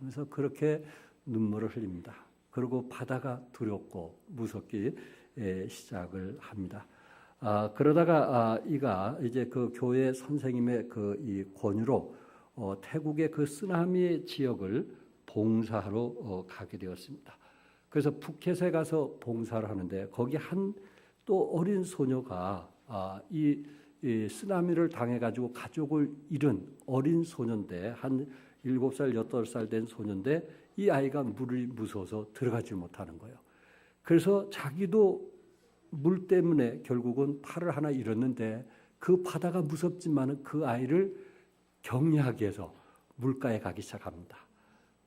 하면서 그렇게 눈물을 흘립니다. 그리고 바다가 두렵고 무섭기 예, 시작을 합니다. 아, 그러다가 아, 이가 이제 그 교회 선생님의 그 이 권유로 어, 태국의 그 쓰나미 지역을 봉사하러 어, 가게 되었습니다. 그래서 푸켓에 가서 봉사를 하는데 거기 한 또 어린 소녀가 아, 이, 이 쓰나미를 당해 가지고 가족을 잃은 어린 소년데 한 일곱 살 여덟 살된 소년데 이 아이가 물이 무서워서 들어가지 못하는 거예요. 그래서 자기도 물 때문에 결국은 팔을 하나 잃었는데 그 바다가 무섭지만은 그 아이를 격려하기 위해서 물가에 가기 시작합니다.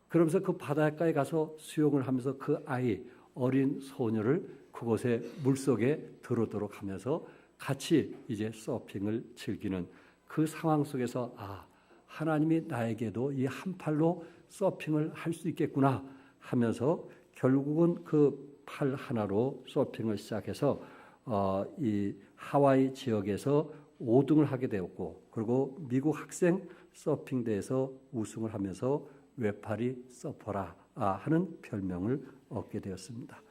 그러면서 그 바닷가에 가서 수영을 하면서 그 아이 어린 소녀를 그곳에 물 속에 들어오도록 하면서 같이 이제 서핑을 즐기는 그 상황 속에서 아 하나님이 나에게도 이 한 팔로 서핑을 할 수 있겠구나 하면서 결국은 그 팔 하나로 서핑을 시작해서 어, 이 하와이 지역에서 5등을 하게 되었고 그리고 미국 학생 서핑 대회에서 우승을 하면서 외팔이 서퍼라 아, 하는 별명을 얻게 되었습니다.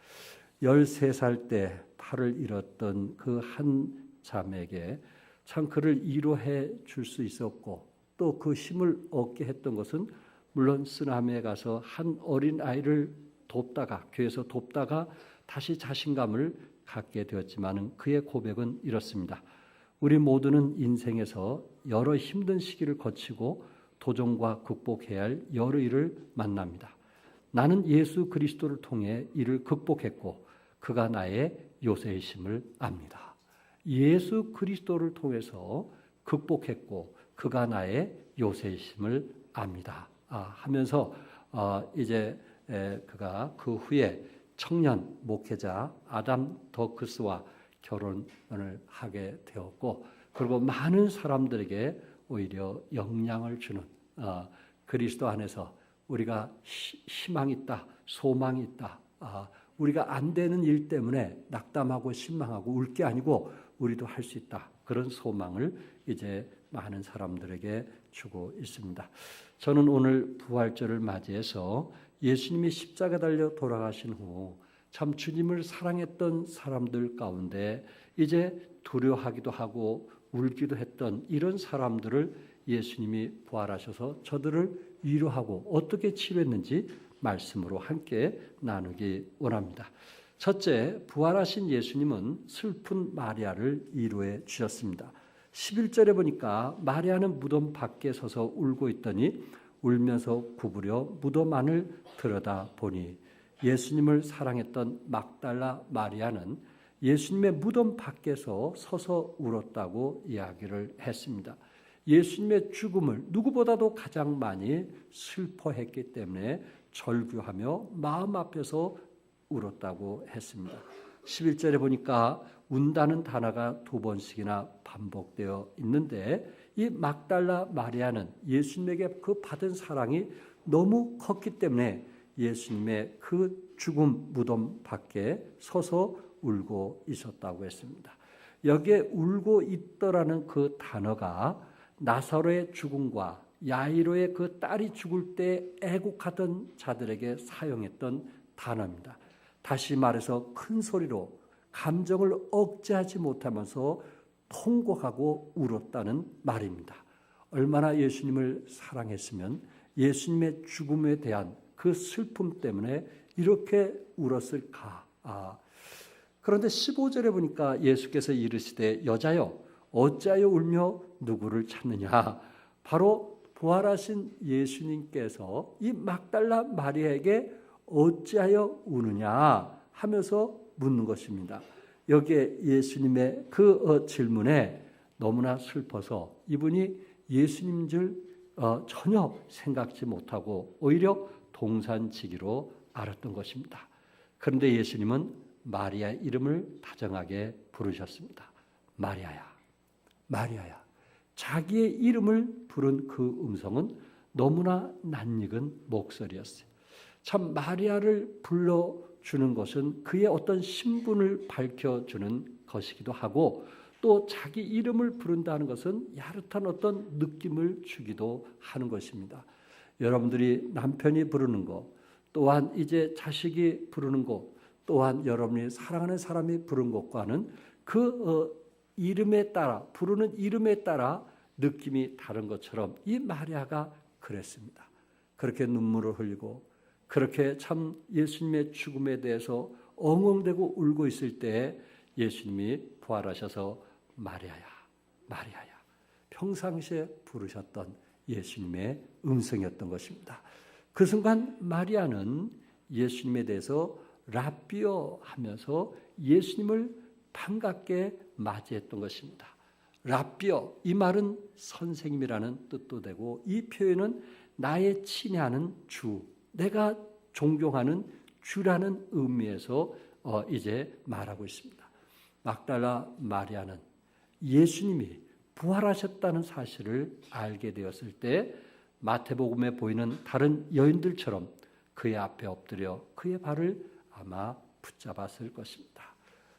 13살 때 팔을 잃었던 그 한 자매에게 참 그를 위로해 줄 수 있었고 또 그 힘을 얻게 했던 것은 물론 쓰나미에 가서 한 어린 아이를 돕다가 교회에서 돕다가 다시 자신감을 갖게 되었지만은 그의 고백은 이렇습니다. 우리 모두는 인생에서 여러 힘든 시기를 거치고 도전과 극복해야 할 여러 일을 만납니다. 나는 예수 그리스도를 통해 이를 극복했고 그가 나의 요새이심을 압니다. 예수 그리스도를 통해서 극복했고 그가 나의 요새이심을 압니다. 아, 하면서 어, 이제 에, 그가 그 후에 청년 목회자 아담 더크스와 결혼을 하게 되었고 그리고 많은 사람들에게 오히려 영향을 주는 어, 그리스도 안에서 우리가 시, 희망이 있다, 소망이 있다. 아, 우리가 안 되는 일 때문에 낙담하고 실망하고 울 게 아니고 우리도 할 수 있다. 그런 소망을 이제 많은 사람들에게 주고 있습니다. 저는 오늘 부활절을 맞이해서 예수님이 십자가 달려 돌아가신 후 참 주님을 사랑했던 사람들 가운데 이제 두려워하기도 하고 울기도 했던 이런 사람들을 예수님이 부활하셔서 저들을 위로하고 어떻게 치료했는지 말씀으로 함께 나누기 원합니다. 첫째, 부활하신 예수님은 슬픈 마리아를 위로해 주셨습니다. 11절에 보니까 마리아는 무덤 밖에 서서 울고 있더니 울면서 구부려 무덤 안을 들여다 보니 예수님을 사랑했던 막달라 마리아는 예수님의 무덤 밖에서 서서 울었다고 이야기를 했습니다. 예수님의 죽음을 누구보다도 가장 많이 슬퍼했기 때문에 절규하며 마음 앞에서 울었다고 했습니다. 11절에 보니까 운다는 단어가 두 번씩이나 반복되어 있는데 이 막달라 마리아는 예수님에게 그 받은 사랑이 너무 컸기 때문에 예수님의 그 죽음 무덤 밖에 서서 울고 있었다고 했습니다. 여기에 울고 있더라는 그 단어가 나사로의 죽음과 야이로의 그 딸이 죽을 때 애곡하던 자들에게 사용했던 단어입니다. 다시 말해서 큰 소리로 감정을 억제하지 못하면서 통곡하고 울었다는 말입니다. 얼마나 예수님을 사랑했으면 예수님의 죽음에 대한 그 슬픔 때문에 이렇게 울었을까? 아. 그런데 15절에 보니까 예수께서 이르시되 여자여 어찌하여 울며 누구를 찾느냐? 바로 부활하신 예수님께서 이 막달라 마리아에게 어찌하여 우느냐 하면서 묻는 것입니다. 여기에 예수님의 그 어, 질문에 너무나 슬퍼서 이분이 예수님 줄 어, 전혀 생각지 못하고 오히려 동산지기로 알았던 것입니다. 그런데 예수님은 마리아 이름을 다정하게 부르셨습니다. 마리아야, 마리아야. 자기의 이름을 부른 그 음성은 너무나 낯익은 목소리였어요. 참 마리아를 불러주는 것은 그의 어떤 신분을 밝혀주는 것이기도 하고 또 자기 이름을 부른다는 것은 야릇한 어떤 느낌을 주기도 하는 것입니다. 여러분들이 남편이 부르는 거, 또한 이제 자식이 부르는 것, 또한 여러분이 사랑하는 사람이 부른 것과는 그 어, 이름에 따라 부르는 이름에 따라 느낌이 다른 것처럼 이 마리아가 그랬습니다. 그렇게 눈물을 흘리고 그렇게 참 예수님의 죽음에 대해서 엉엉대고 울고 있을 때 예수님이 부활하셔서 마리아야, 마리아야. 평상시에 부르셨던 예수님의 음성이었던 것입니다. 그 순간 마리아는 예수님에 대해서 라비어 하면서 예수님을 반갑게 맞이했던 것입니다. 라비어 이 말은 선생님이라는 뜻도 되고 이 표현은 나의 친애하는 주, 내가 존경하는 주라는 의미에서 어, 이제 말하고 있습니다. 막달라 마리아는 예수님이 부활하셨다는 사실을 알게 되었을 때 마태복음에 보이는 다른 여인들처럼 그의 앞에 엎드려 그의 발을 아마 붙잡았을 것입니다.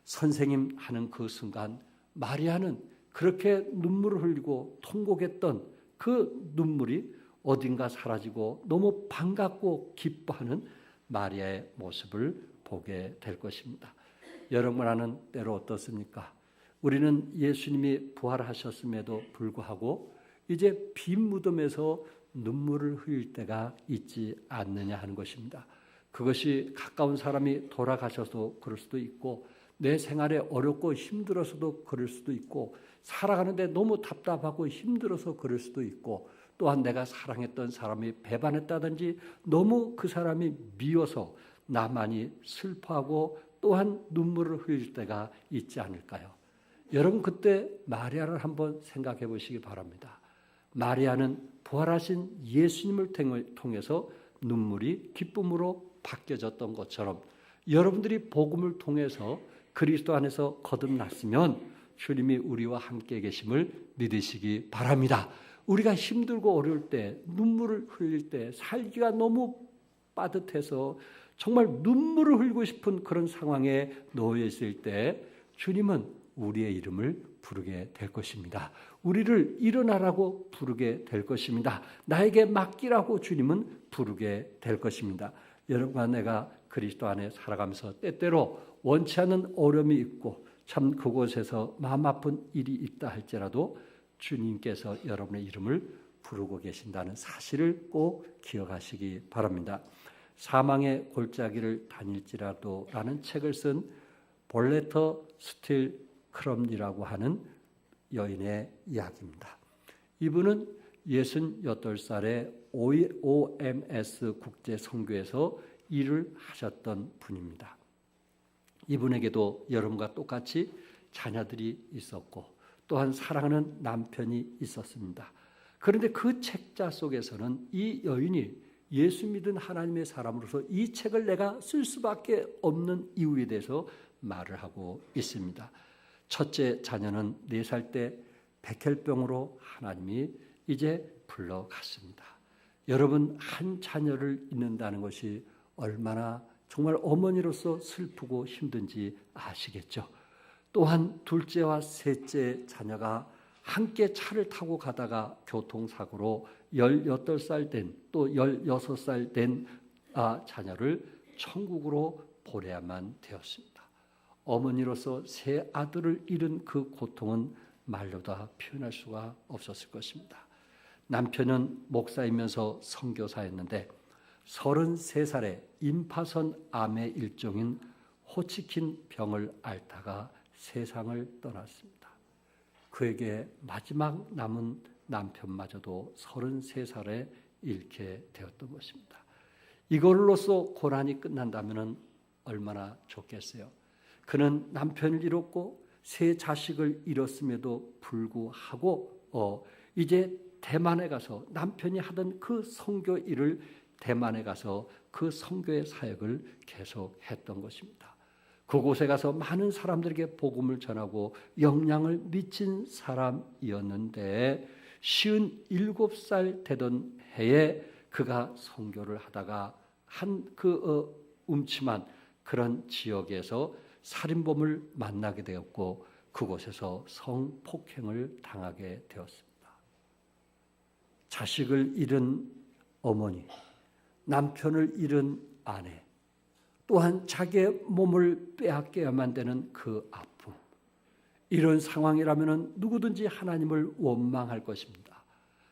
선생님 하는 그 순간 마리아는 그렇게 눈물을 흘리고 통곡했던 그 눈물이 어딘가 사라지고 너무 반갑고 기뻐하는 마리아의 모습을 보게 될 것입니다. 여러분하는 때로 어떻습니까? 우리는 예수님이 부활하셨음에도 불구하고 이제 빈 무덤에서 눈물을 흘릴 때가 있지 않느냐 하는 것입니다. 그것이 가까운 사람이 돌아가셔서 그럴 수도 있고 내 생활에 어렵고 힘들어서도 그럴 수도 있고 살아가는데 너무 답답하고 힘들어서 그럴 수도 있고 또한 내가 사랑했던 사람이 배반했다든지 너무 그 사람이 미워서 나만이 슬퍼하고 또한 눈물을 흘릴 때가 있지 않을까요? 여러분 그때 마리아를 한번 생각해 보시기 바랍니다. 마리아는 부활하신 예수님을 통해서 눈물이 기쁨으로 바뀌어졌던 것처럼 여러분들이 복음을 통해서 그리스도 안에서 거듭났으면 주님이 우리와 함께 계심을 믿으시기 바랍니다. 우리가 힘들고 어려울 때 눈물을 흘릴 때 살기가 너무 빠듯해서 정말 눈물을 흘리고 싶은 그런 상황에 놓여 있을 때 주님은 우리의 이름을 부르게 될 것입니다. 우리를 일어나라고 부르게 될 것입니다. 나에게 맡기라고 주님은 부르게 될 것입니다. 여러분과 내가 그리스도 안에 살아가면서 때때로 원치 않는 어려움이 있고 참 그곳에서 마음 아픈 일이 있다 할지라도 주님께서 여러분의 이름을 부르고 계신다는 사실을 꼭 기억하시기 바랍니다. 사망의 골짜기를 다닐지라도 라는 책을 쓴 볼레터 스틸 크럼이라고 하는 여인의 이야기입니다. 이분은 68살에 OMS 국제 선교에서 일을 하셨던 분입니다. 이분에게도 여러분과 똑같이 자녀들이 있었고 또한 사랑하는 남편이 있었습니다. 그런데 그 책자 속에서는 이 여인이 예수 믿은 하나님의 사람으로서 이 책을 내가 쓸 수밖에 없는 이유에 대해서 말을 하고 있습니다. 첫째 자녀는 네살때 백혈병으로 하나님이 이제 불러갔습니다. 여러분 한 자녀를 잃는다는 것이 얼마나 정말 어머니로서 슬프고 힘든지 아시겠죠? 또한 둘째와 셋째 자녀가 함께 차를 타고 가다가 교통사고로 18살 된 또 16살 된 아, 자녀를 천국으로 보내야만 되었습니다. 어머니로서 세 아들을 잃은 그 고통은 말로 다 표현할 수가 없었을 것입니다. 남편은 목사이면서 선교사였는데 33살에 임파선 암의 일종인 호치킨 병을 앓다가 세상을 떠났습니다. 그에게 마지막 남은 남편마저도 33살에 잃게 되었던 것입니다. 이걸로써 고난이 끝난다면 얼마나 좋겠어요. 그는 남편을 잃었고 세 자식을 잃었음에도 불구하고 어, 이제 대만에 가서 남편이 하던 그 선교 일을 대만에 가서 그 선교의 사역을 계속했던 것입니다. 그곳에 가서 많은 사람들에게 복음을 전하고 영향을 미친 사람이었는데 쉬운 일곱 살 되던 해에 그가 선교를 하다가 한그 어, 음침한 그런 지역에서 살인범을 만나게 되었고 그곳에서 성폭행을 당하게 되었습니다. 자식을 잃은 어머니, 남편을 잃은 아내, 또한 자기의 몸을 빼앗겨야만 되는 그 아픔. 이런 상황이라면 누구든지 하나님을 원망할 것입니다.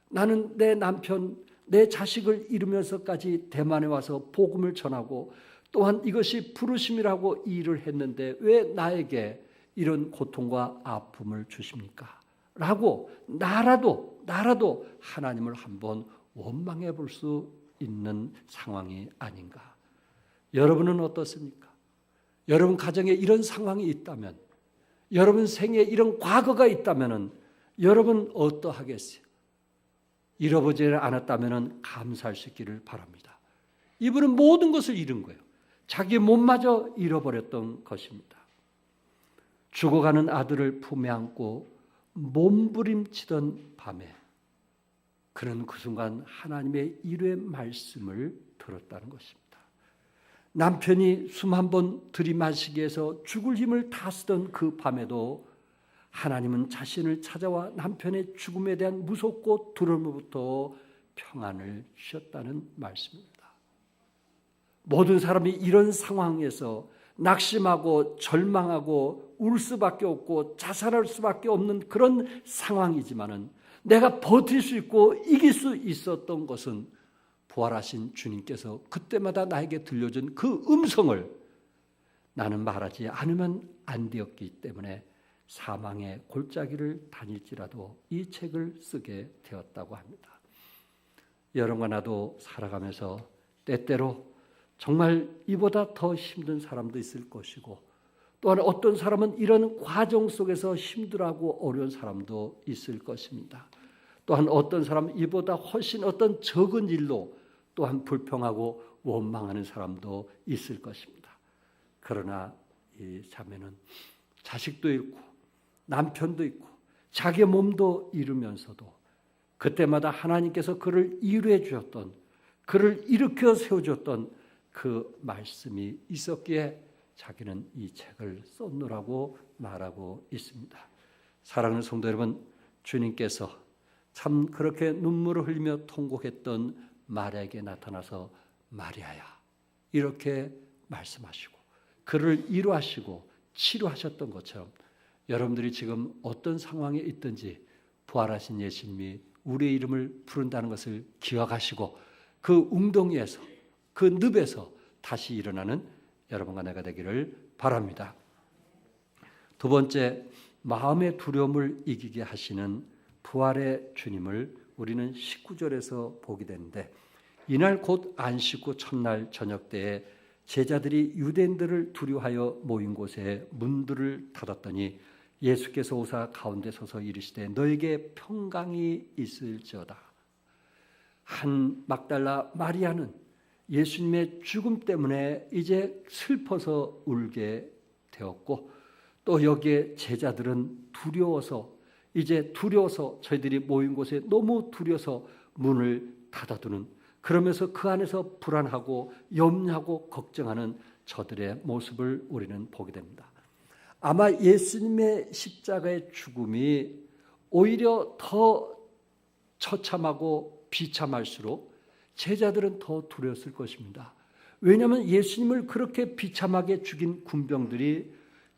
나는 내 남편, 내 자식을 잃으면서까지 대만에 와서 복음을 전하고 또한 이것이 부르심이라고 일을 했는데 왜 나에게 이런 고통과 아픔을 주십니까? 라고 나라도 나라도 하나님을 한번 원망해 볼 수 있는 상황이 아닌가. 여러분은 어떻습니까? 여러분 가정에 이런 상황이 있다면 여러분 생에 이런 과거가 있다면 여러분 어떠하겠어요? 잃어보지 않았다면 감사할 수 있기를 바랍니다. 이분은 모든 것을 잃은 거예요. 자기 몸마저 잃어버렸던 것입니다. 죽어가는 아들을 품에 안고 몸부림치던 밤에 그는 그 순간 하나님의 일회 말씀을 들었다는 것입니다. 남편이 숨 한 번 들이마시기 위해서 죽을 힘을 다 쓰던 그 밤에도 하나님은 자신을 찾아와 남편의 죽음에 대한 무섭고 두려움으로부터 평안을 주셨다는 말씀입니다. 모든 사람이 이런 상황에서 낙심하고 절망하고 울 수밖에 없고 자살할 수밖에 없는 그런 상황이지만은 내가 버틸 수 있고 이길 수 있었던 것은 부활하신 주님께서 그때마다 나에게 들려준 그 음성을 나는 말하지 않으면 안 되었기 때문에 사망의 골짜기를 다닐지라도 이 책을 쓰게 되었다고 합니다. 여러분과 나도 살아가면서 때때로 정말 이보다 더 힘든 사람도 있을 것이고 또한 어떤 사람은 이런 과정 속에서 힘들하고 어려운 사람도 있을 것입니다. 또한 어떤 사람은 이보다 훨씬 어떤 적은 일로 또한 불평하고 원망하는 사람도 있을 것입니다. 그러나 이 자매는 자식도 잃고 남편도 있고 자기 몸도 잃으면서도 그때마다 하나님께서 그를 이루해 주었던 그를 일으켜 세워 줬던 그 말씀이 있었기에 자기는 이 책을 썼노라고 말하고 있습니다. 사랑하는 성도 여러분, 주님께서 참 그렇게 눈물을 흘리며 통곡했던 마리아에게 나타나서 마리아야 이렇게 말씀하시고 그를 이루하시고 치료하셨던 것처럼 여러분들이 지금 어떤 상황에 있든지 부활하신 예수님이 우리의 이름을 부른다는 것을 기억하시고 그 웅덩이에서 그 늪에서 다시 일어나는 여러분과 내가 되기를 바랍니다. 두 번째, 마음의 두려움을 이기게 하시는 부활의 주님을 우리는 19절에서 보게 되는데 이날 곧 안식 후 첫날 저녁 때에 제자들이 유대인들을 두려워하여 모인 곳에 문들을 닫았더니 예수께서 오사 가운데 서서 이르시되 너에게 평강이 있을지어다. 한 막달라 마리아는 예수님의 죽음 때문에 이제 슬퍼서 울게 되었고 또 여기에 제자들은 두려워서 이제 두려워서 저희들이 모인 곳에 너무 두려워서 문을 닫아두는 그러면서 그 안에서 불안하고 염려하고 걱정하는 저들의 모습을 우리는 보게 됩니다. 아마 예수님의 십자가의 죽음이 오히려 더 처참하고 비참할수록 제자들은 더 두려웠을 것입니다. 왜냐하면 예수님을 그렇게 비참하게 죽인 군병들이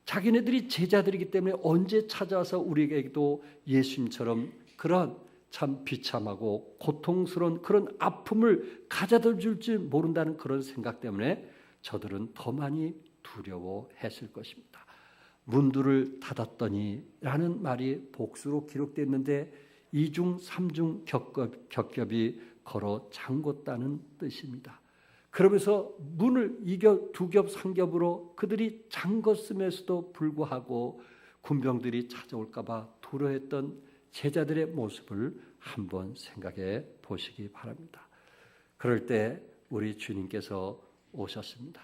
자기네들이 제자들이기 때문에 언제 찾아와서 우리에게도 예수님처럼 그런 참 비참하고 고통스러운 그런 아픔을 가져다 줄지 모른다는 그런 생각 때문에 저들은 더 많이 두려워했을 것입니다. 문들을 닫았더니 라는 말이 복수로 기록되어 있는데 이중 삼중 겹겹, 겹겹이 걸어 잠궜다는 뜻입니다. 그러면서 문을 이겨 두 겹, 삼 겹으로 그들이 잠궜음에서도 불구하고 군병들이 찾아올까봐 두려했던 제자들의 모습을 한번 생각해 보시기 바랍니다. 그럴 때 우리 주님께서 오셨습니다.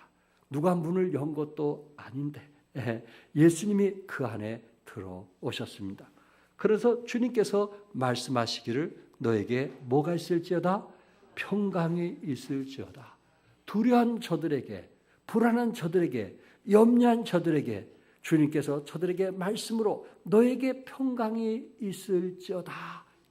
누가 문을 연 것도 아닌데 예, 예수님이 그 안에 들어오셨습니다. 그래서 주님께서 말씀하시기를 너에게 뭐가 있을지어다 평강이 있을지어다 두려운 저들에게 불안한 저들에게 염려한 저들에게 주님께서 저들에게 말씀으로 너에게 평강이 있을지어다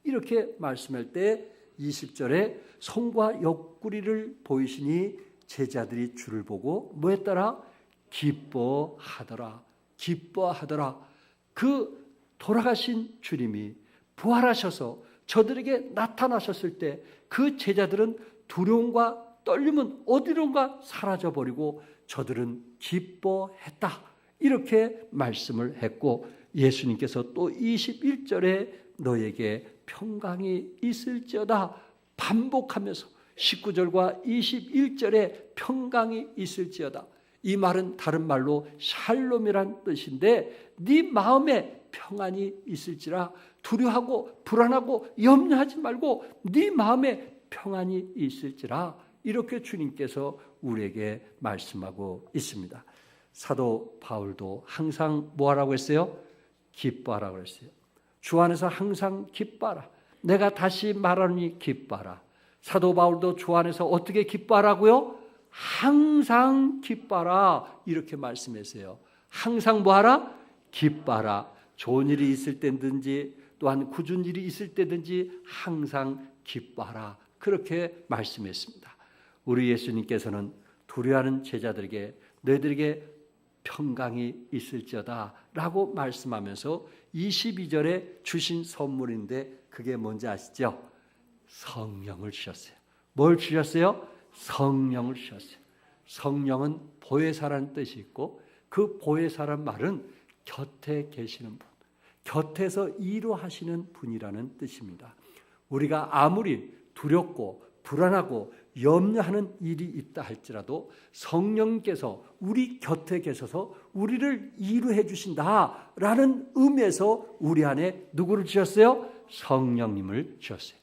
이렇게 말씀할 때 20절에 손과 옆구리를 보이시니 제자들이 주를 보고 뭐에 따라 기뻐하더라. 기뻐하더라. 그 돌아가신 주님이 부활하셔서 저들에게 나타나셨을 때 그 제자들은 두려움과 떨림은 어디론가 사라져 버리고 저들은 기뻐했다. 이렇게 말씀을 했고 예수님께서 또 21절에 너에게 평강이 있을지어다 반복하면서 19절과 21절에 평강이 있을지어다. 이 말은 다른 말로 샬롬이란 뜻인데 네 마음에 평안이 있을지라 두려하고 불안하고 염려하지 말고 네 마음에 평안이 있을지라 이렇게 주님께서 우리에게 말씀하고 있습니다. 사도 바울도 항상 뭐하라고 했어요? 기뻐하라고 했어요. 주 안에서 항상 기뻐하라. 내가 다시 말하니 기뻐하라. 사도 바울도 주 안에서 어떻게 기뻐하라고요? 항상 기뻐하라. 이렇게 말씀했어요. 항상 뭐하라? 기뻐하라. 좋은 일이 있을 때든지 또한 굳은 일이 있을 때든지 항상 기뻐하라. 그렇게 말씀했습니다. 우리 예수님께서는 두려워하는 제자들에게 너희들에게 평강이 있을지어다 라고 말씀하면서 22절에 주신 선물인데 그게 뭔지 아시죠? 성령을 주셨어요. 뭘 주셨어요? 성령을 주셨어요. 성령은 보혜사라는 뜻이 있고 그 보혜사란 말은 곁에 계시는 분, 곁에서 이루하시는 분이라는 뜻입니다. 우리가 아무리 두렵고 불안하고 염려하는 일이 있다 할지라도 성령께서 우리 곁에 계셔서 우리를 이루해 주신다라는 의미에서 우리 안에 누구를 주셨어요? 성령님을 주셨어요.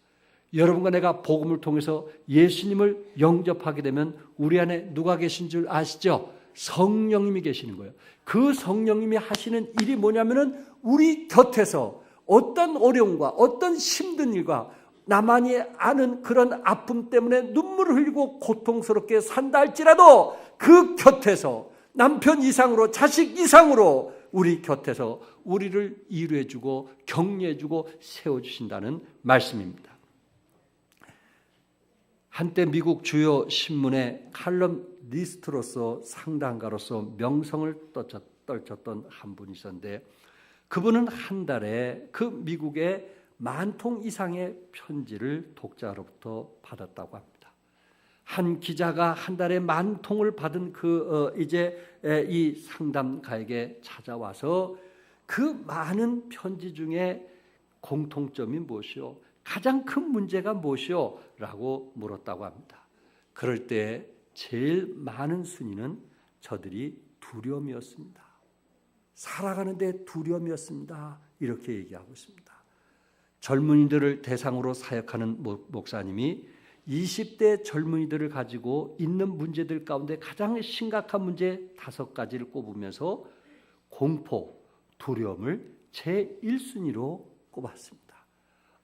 여러분과 내가 복음을 통해서 예수님을 영접하게 되면 우리 안에 누가 계신 줄 아시죠? 성령님이 계시는 거예요. 그 성령님이 하시는 일이 뭐냐면은 우리 곁에서 어떤 어려움과 어떤 힘든 일과 나만이 아는 그런 아픔 때문에 눈물을 흘리고 고통스럽게 산다 할지라도 그 곁에서 남편 이상으로 자식 이상으로 우리 곁에서 우리를 이루어주고 격려해주고 세워주신다는 말씀입니다. 한때 미국 주요 신문의 칼럼 리스트로서 상담가로서 명성을 떨쳤던 한 분이 있었는데 그분은 한 달에 그 미국의 만 통 이상의 편지를 독자로부터 받았다고 합니다. 한 기자가 한 달에 만 통을 받은 그 어, 이제 이 상담가에게 찾아와서 그 많은 편지 중에 공통점이 무엇이요? 가장 큰 문제가 무엇이요? 라고 물었다고 합니다. 그럴 때 제일 많은 순위는 저들이 두려움이었습니다. 살아가는데 두려움이었습니다. 이렇게 얘기하고 있습니다. 젊은이들을 대상으로 사역하는 목사님이 20대 젊은이들을 가지고 있는 문제들 가운데 가장 심각한 문제 다섯 가지를 꼽으면서 공포, 두려움을 제 1순위로 꼽았습니다.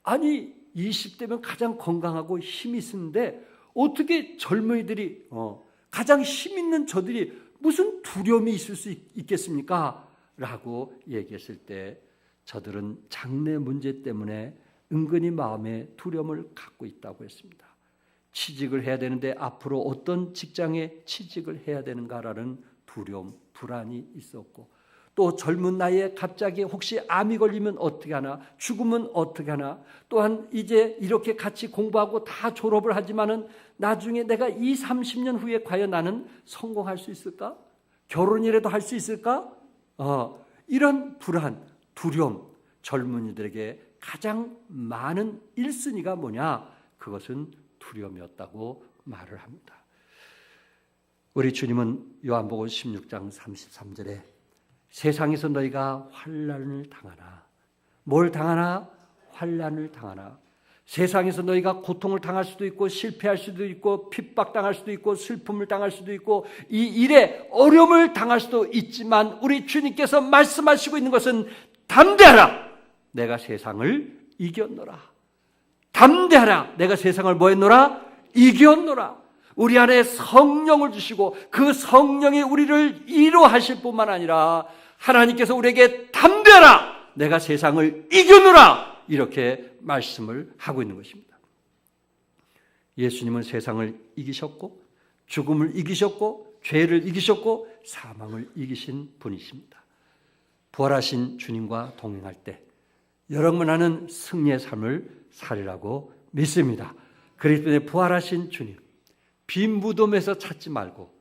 아니 20대면 가장 건강하고 힘이 있는데 어떻게 젊은이들이 어, 가장 힘 있는 저들이 무슨 두려움이 있을 수 있, 겠습니까 라고 얘기했을 때 저들은 장래 문제 때문에 은근히 마음에 두려움을 갖고 있다고 했습니다. 취직을 해야 되는데 앞으로 어떤 직장에 취직을 해야 되는가라는 두려움, 불안이 있었고 또 젊은 나이에 갑자기 혹시 암이 걸리면 어떻게 하나, 죽으면 어떻게 하나, 또한 이제 이렇게 같이 공부하고 다 졸업을 하지만은 나중에 내가 이 30년 후에 과연 나는 성공할 수 있을까? 결혼이라도 할 수 있을까? 어, 이런 불안, 두려움, 젊은이들에게 가장 많은 1순위가 뭐냐? 그것은 두려움이었다고 말을 합니다. 우리 주님은 요한복음 16장 33절에 세상에서 너희가 환란을 당하나 뭘 당하나 환란을 당하나 세상에서 너희가 고통을 당할 수도 있고 실패할 수도 있고 핍박당할 수도 있고 슬픔을 당할 수도 있고 이 일에 어려움을 당할 수도 있지만 우리 주님께서 말씀하시고 있는 것은 담대하라 내가 세상을 이겼노라 담대하라 내가 세상을 뭐 했노라 이겼노라 우리 안에 성령을 주시고 그 성령이 우리를 이루하실 뿐만 아니라 하나님께서 우리에게 담대하라! 내가 세상을 이겨노라! 이렇게 말씀을 하고 있는 것입니다. 예수님은 세상을 이기셨고 죽음을 이기셨고 죄를 이기셨고 사망을 이기신 분이십니다. 부활하신 주님과 동행할 때 여러분하는 승리의 삶을 살리라고 믿습니다. 그렇기 때문에 부활하신 주님, 빈 무덤에서 찾지 말고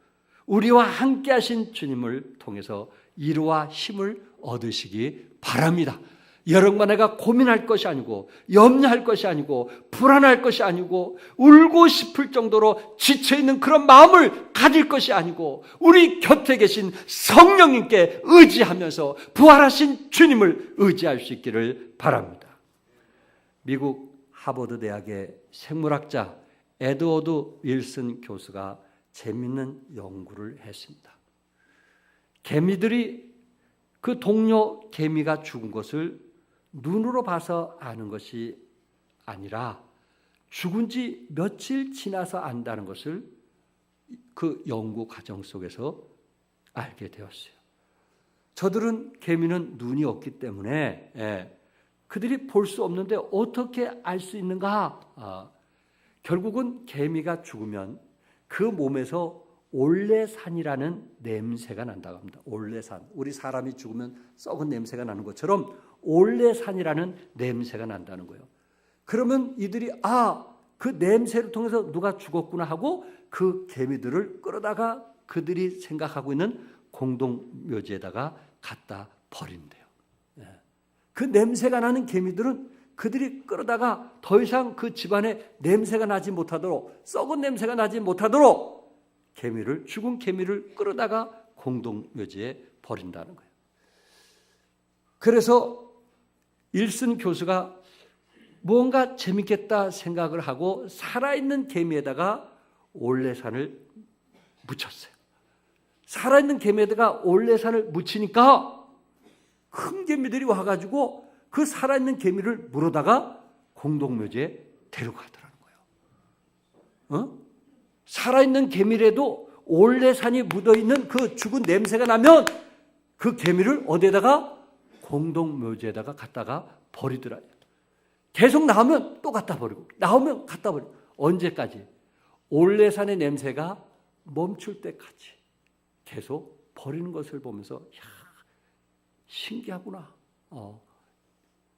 우리와 함께 하신 주님을 통해서 이루와 힘을 얻으시기 바랍니다. 여러분과 내가 고민할 것이 아니고 염려할 것이 아니고 불안할 것이 아니고 울고 싶을 정도로 지쳐 있는 그런 마음을 가질 것이 아니고 우리 곁에 계신 성령님께 의지하면서 부활하신 주님을 의지할 수 있기를 바랍니다. 미국 하버드 대학의 생물학자 에드워드 윌슨 교수가 재밌는 연구를 했습니다. 개미들이 그 동료 개미가 죽은 것을 눈으로 봐서 아는 것이 아니라 죽은 지 며칠 지나서 안다는 것을 그 연구 과정 속에서 알게 되었어요. 저들은 개미는 눈이 없기 때문에 예, 그들이 볼 수 없는데 어떻게 알 수 있는가? 아, 결국은 개미가 죽으면 그 몸에서 올레산이라는 냄새가 난다고 합니다. 올레산. 우리 사람이 죽으면 썩은 냄새가 나는 것처럼 올레산이라는 냄새가 난다는 거예요. 그러면 이들이 아, 그 냄새를 통해서 누가 죽었구나 하고 그 개미들을 끌어다가 그들이 생각하고 있는 공동묘지에다가 갖다 버린대요. 예. 그 냄새가 나는 개미들은 그들이 끌어다가 더 이상 그 집안에 냄새가 나지 못하도록 썩은 냄새가 나지 못하도록 개미를 죽은 개미를 끌어다가 공동묘지에 버린다는 거예요. 그래서 일슨 교수가 뭔가 재밌겠다 생각을 하고 살아있는 개미에다가 올레산을 묻혔어요. 살아있는 개미에다가 올레산을 묻히니까 큰 개미들이 와가지고 그 살아있는 개미를 물어다가 공동묘지에 데려가더라는 거예요. 어? 살아있는 개미라도 올레산이 묻어있는 그 죽은 냄새가 나면 그 개미를 어디에다가 공동 묘지에다가 갖다가 버리더라. 계속 나오면 또 갖다 버리고 나오면 갖다 버리고 언제까지? 올레산의 냄새가 멈출 때까지 계속 버리는 것을 보면서 야 신기하구나. 어,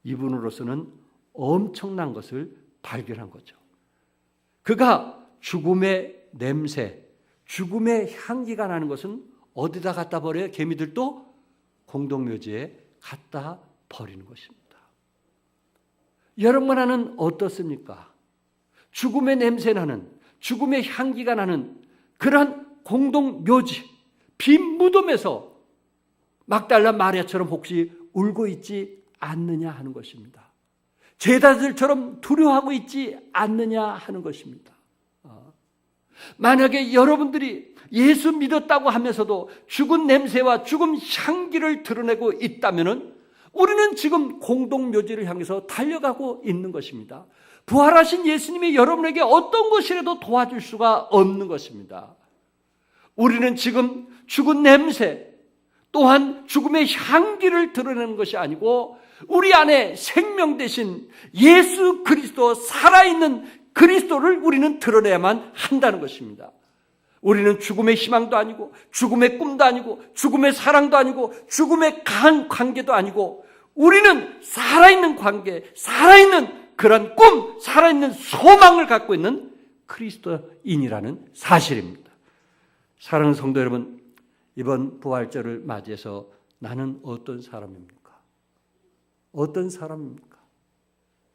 이분으로서는 엄청난 것을 발견한 거죠. 그가 죽음의 냄새, 죽음의 향기가 나는 것은 어디다 갖다 버려요? 개미들도 공동묘지에 갖다 버리는 것입니다. 여러분하는 어떻습니까? 죽음의 냄새 나는, 죽음의 향기가 나는 그러한 공동 묘지, 빈 무덤에서 막달라 마리아처럼 혹시 울고 있지 않느냐 하는 것입니다. 제자들처럼 두려워하고 있지 않느냐 하는 것입니다. 어. 만약에 여러분들이 예수 믿었다고 하면서도 죽은 냄새와 죽음 향기를 드러내고 있다면 우리는 지금 공동묘지를 향해서 달려가고 있는 것입니다. 부활하신 예수님이 여러분에게 어떤 것이라도 도와줄 수가 없는 것입니다. 우리는 지금 죽은 냄새, 또한 죽음의 향기를 드러내는 것이 아니고 우리 안에 생명 대신 예수 그리스도 살아있는 그리스도를 우리는 드러내야만 한다는 것입니다. 우리는 죽음의 희망도 아니고 죽음의 꿈도 아니고 죽음의 사랑도 아니고 죽음의 강 관계도 아니고 우리는 살아있는 관계, 살아있는 그런 꿈, 살아있는 소망을 갖고 있는 그리스도인이라는 사실입니다. 사랑하는 성도 여러분, 이번 부활절을 맞이해서 나는 어떤 사람입니까? 어떤 사람입니까?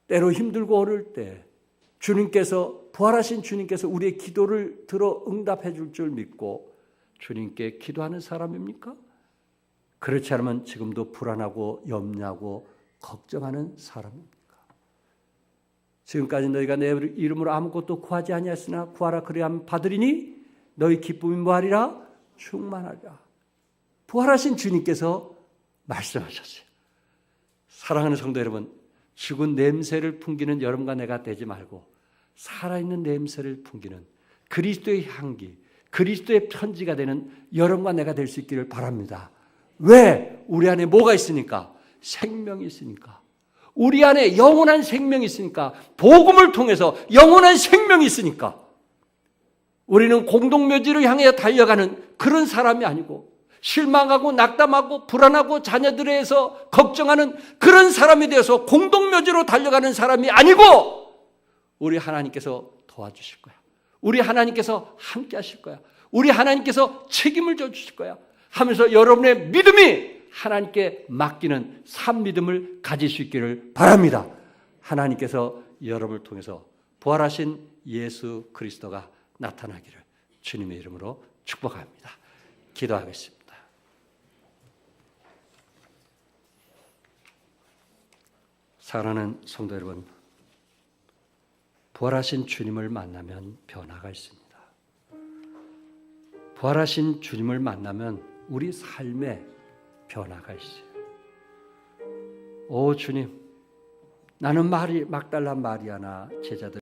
때로 힘들고 어려울 때 주님께서 부활하신 주님께서 우리의 기도를 들어 응답해 줄 줄 믿고 주님께 기도하는 사람입니까? 그렇지 않으면 지금도 불안하고 염려하고 걱정하는 사람입니까? 지금까지 너희가 내 이름으로 아무것도 구하지 아니하였으나 구하라 그리하면 받으리니 너희 기쁨이 뭐하리라 충만하리라. 부활하신 주님께서 말씀하셨어요. 사랑하는 성도 여러분, 죽은 냄새를 풍기는 여러분과 내가 되지 말고 살아있는 냄새를 풍기는 그리스도의 향기, 그리스도의 편지가 되는 여러분과 내가 될 수 있기를 바랍니다. 왜? 우리 안에 뭐가 있으니까? 생명이 있으니까. 우리 안에 영원한 생명이 있으니까 복음을 통해서 영원한 생명이 있으니까 우리는 공동묘지를 향해 달려가는 그런 사람이 아니고 실망하고 낙담하고 불안하고 자녀들에 대해서 걱정하는 그런 사람이 되어서 공동묘지로 달려가는 사람이 아니고 우리 하나님께서 도와주실 거야. 우리 하나님께서 함께 하실 거야. 우리 하나님께서 책임을 져 주실 거야. 하면서 여러분의 믿음이 하나님께 맡기는 산 믿음을 가질 수 있기를 바랍니다. 하나님께서 여러분을 통해서 부활하신 예수 그리스도가 나타나기를 주님의 이름으로 축복합니다. 기도하겠습니다. 사랑하는 성도 여러분, 부활하신 주님을 만나면 변화가 있습니다. 부활하신 주님을 만나면 우리 삶에 변화가 있어요. 오 주님, 나는 마리 막달라 마리아나 제자들